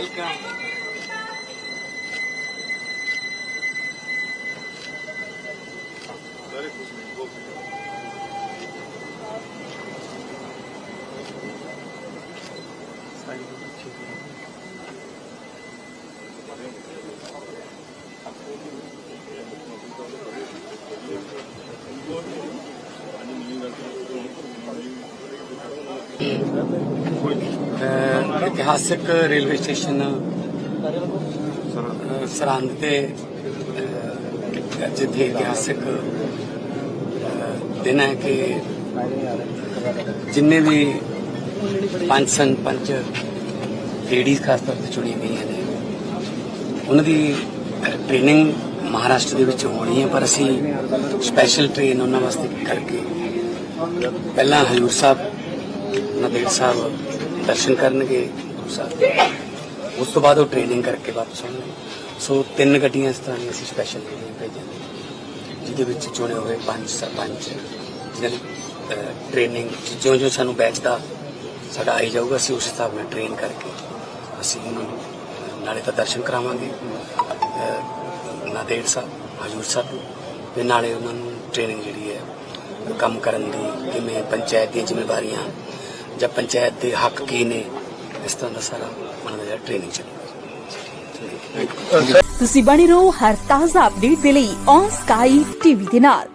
웰컴. 기다리고 있으면 이거 사이드 네. ਇਤਿਹਾਸਕ railway station, Sirhind ਤੇ ਜਿੱਥੇ ਇਤਿਹਾਸਕ ਦਿਨ ਹੈ ਕਿ ਜਿੰਨੇ ਵੀ ਪੰਜ ਸਨ ਪੰਜ ਲੇਡੀਜ਼ ਖਾਸ ਤੌਰ ਤੇ ਚੁਣੀ ਗਈਆਂ ਨੇ, ਉਹਨਾਂ ਦੀ ਟ੍ਰੇਨਿੰਗ ਮਹਾਰਾਸ਼ਟਰ ਦੇ ਵਿੱਚ ਹੋਣੀ ਹੈ, ਪਰ ਅਸੀਂ ਸਪੈਸ਼ਲ ਟ੍ਰੇਨ ਉਹਨਾਂ ਵਾਸਤੇ ਕਰਕੇ, ਪਹਿਲਾਂ ਹਜੂਰ ਸਾਹਿਬ, ਨਦੇੜ ਸਾਹਿਬ ਦਰਸ਼ਨ ਕਰਨਗੇ, ਗੁਰੂ ਉਸ ਤੋਂ ਬਾਅਦ ਉਹ ਟ੍ਰੇਨਿੰਗ ਕਰਕੇ ਵਾਪਸ ਆਉਣਗੇ। ਸੋ ਤਿੰਨ ਗੱਡੀਆਂ ਇਸ ਤਰ੍ਹਾਂ ਦੀਆਂ ਅਸੀਂ ਸਪੈਸ਼ਲ ਟ੍ਰੇਨਿੰਗ ਭੇਜਾਂਗੇ, ਜਿਹਦੇ ਵਿੱਚ ਚੁਣੇ ਹੋਏ ਪੰਜ ਸਰਪੰਚ, ਜਿਹਨਾਂ ਦੀ ਟ੍ਰੇਨਿੰਗ ਜਿਉਂ ਜਿਉਂ ਸਾਨੂੰ ਬੈਚ ਦਾ ਸਾਡਾ ਆਈ ਜਾਊਗਾ, ਅਸੀਂ ਉਸ ਹਿਸਾਬ ਨਾਲ ਟ੍ਰੇਨ ਕਰਕੇ ਅਸੀਂ ਉਹਨਾਂ ਨੂੰ ਨਾਲੇ ਤਾਂ ਦਰਸ਼ਨ ਕਰਾਵਾਂਗੇ। ਨਾਦੇੜ ਸਾਹਿਬ, ਹਜੂਰ ਸਾਹਿਬ ਨੂੰ, ਤੇ ਨਾਲੇ ਉਹਨਾਂ ਨੂੰ ਟ੍ਰੇਨਿੰਗ ਜਿਹੜੀ ਹੈ, ਕੰਮ ਕਰਨ ਦੀ ਕਿਵੇਂ ਪੰਚਾਇਤ ਦੀਆਂ ਜ਼ਿੰਮੇਵਾਰੀਆਂ ਜਾਂ ਪੰਚਾਇਤ ਦੇ ਹੱਕ ਕੀ ਨੇ, ਇਸ ਤਰ੍ਹਾਂ ਦਾ ਸਾਰਾ ਉਹਨਾਂ ਦਾ ਟ੍ਰੇਨਿੰਗ ਚੱਲੇਗਾ ਤੁਸੀਂ ਬਣੇ ਰਹੋ ਹਰ ਤਾਜ਼ਾ ਅਪਡੇਟ ਦੇ ਲਈ ਔਨ ਸਕਾਈ ਟੀਵੀ ਦੇ ਨਾਲ।